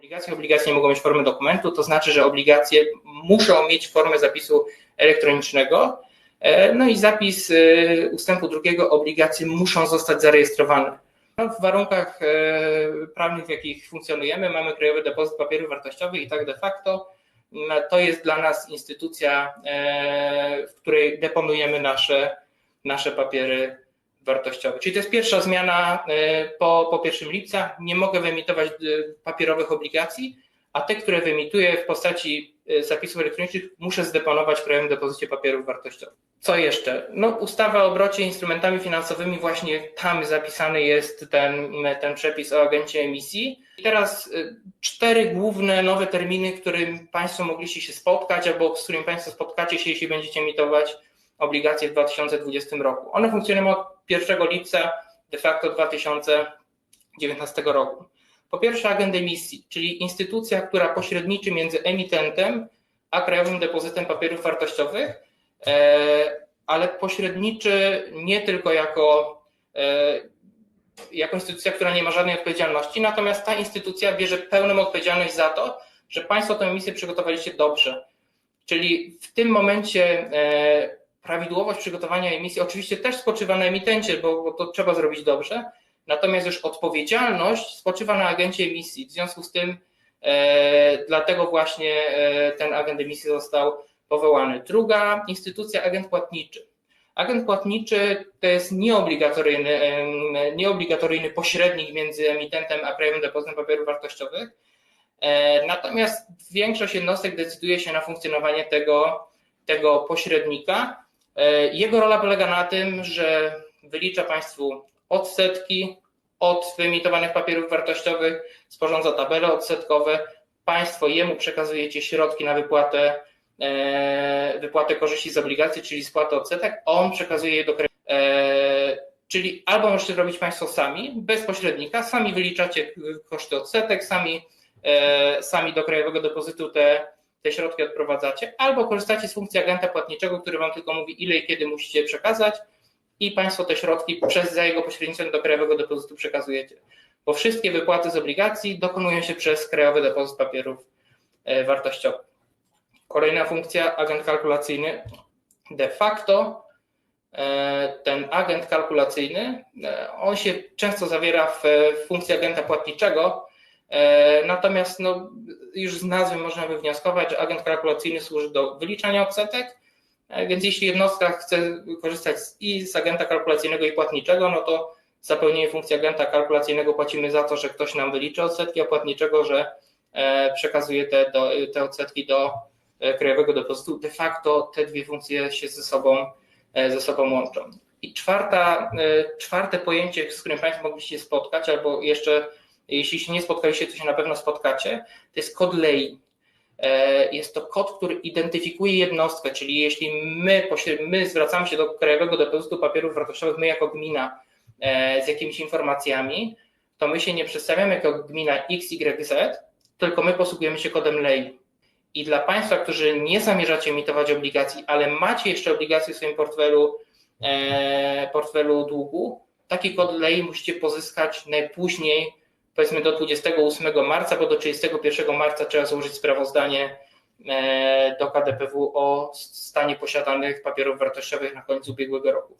obligacje. Obligacje nie mogą mieć formy dokumentu, to znaczy, że obligacje muszą mieć formę zapisu elektronicznego. E, no i zapis e, ustępu drugiego, obligacje muszą zostać zarejestrowane. No, w warunkach e, prawnych, w jakich funkcjonujemy, mamy Krajowy Depozyt Papierów Wartościowych i tak de facto to jest dla nas instytucja, w której deponujemy nasze, nasze papiery wartościowe. Czyli to jest pierwsza zmiana po, po 1 lipca. Nie mogę wyemitować papierowych obligacji, a te, które wyemituję w postaci zapisów elektronicznych, muszę zdeponować w Krajowym Depozycie Papierów Wartościowych. Co jeszcze? No, ustawa o obrocie instrumentami finansowymi, właśnie tam zapisany jest ten, ten przepis o agencie emisji. I teraz cztery główne nowe terminy, którym Państwo mogliście się spotkać, albo z którymi Państwo spotkacie się, jeśli będziecie emitować obligacje w 2020 roku. One funkcjonują od 1 lipca de facto 2019 roku. Po pierwsze, agent emisji, czyli instytucja, która pośredniczy między emitentem a Krajowym Depozytem Papierów Wartościowych E, ale pośredniczy nie tylko jako, e, jako instytucja, która nie ma żadnej odpowiedzialności, natomiast ta instytucja bierze pełną odpowiedzialność za to, że Państwo tę emisję przygotowaliście dobrze. Czyli w tym momencie e, prawidłowość przygotowania emisji oczywiście też spoczywa na emitencie, bo, to trzeba zrobić dobrze, natomiast już odpowiedzialność spoczywa na agencie emisji. W związku z tym e, dlatego właśnie ten agent emisji został powołany. Druga instytucja, agent płatniczy. Agent płatniczy to jest nieobligatoryjny, nieobligatoryjny pośrednik między emitentem a krajowym depozytem papierów wartościowych. E, natomiast większość jednostek decyduje się na funkcjonowanie tego, tego pośrednika. E, jego rola polega na tym, że wylicza Państwu odsetki od wyemitowanych papierów wartościowych, sporządza tabele odsetkowe. Państwo jemu przekazujecie środki na wypłatę E, wypłatę korzyści z obligacji, czyli spłatę odsetek, on przekazuje je do kredytu. Czyli albo możecie zrobić Państwo sami, bez pośrednika, sami wyliczacie koszty odsetek, sami, e, sami do krajowego depozytu te, te środki odprowadzacie, albo korzystacie z funkcji agenta płatniczego, który Wam tylko mówi, ile i kiedy musicie przekazać, i Państwo te środki przez za jego pośrednictwem do krajowego depozytu przekazujecie. Bo wszystkie wypłaty z obligacji dokonują się przez krajowy depozyt papierów e, wartościowych. Kolejna funkcja, agent kalkulacyjny. De facto e, ten agent kalkulacyjny, e, on się często zawiera w funkcji agenta płatniczego, natomiast no, już z nazwy można wywnioskować, że agent kalkulacyjny służy do wyliczania odsetek, więc jeśli jednostka chce korzystać i z agenta kalkulacyjnego i płatniczego, no to za pełnienie funkcji agenta kalkulacyjnego płacimy za to, że ktoś nam wyliczy odsetki, a płatniczego, że przekazuje te, do, te odsetki do E, krajowego depozytu, de facto te dwie funkcje się ze sobą, e, ze sobą łączą. I czwarta, e, czwarte pojęcie, z którym Państwo mogliście spotkać, albo jeszcze jeśli się nie spotkaliście, to się na pewno spotkacie, to jest kod LEI. Jest to kod, który identyfikuje jednostkę, czyli jeśli my, my zwracamy się do Krajowego Depozytu Papierów Wartościowych, my jako gmina z jakimiś informacjami, to my się nie przedstawiamy jako gmina XYZ, tylko my posługujemy się kodem LEI. I dla Państwa, którzy nie zamierzacie emitować obligacji, ale macie jeszcze obligacje w swoim portfelu, e, portfelu długu, taki kod LEI musicie pozyskać najpóźniej, powiedzmy do 28 marca, bo do 31 marca trzeba złożyć sprawozdanie e, do KDPW o stanie posiadanych papierów wartościowych na końcu ubiegłego roku.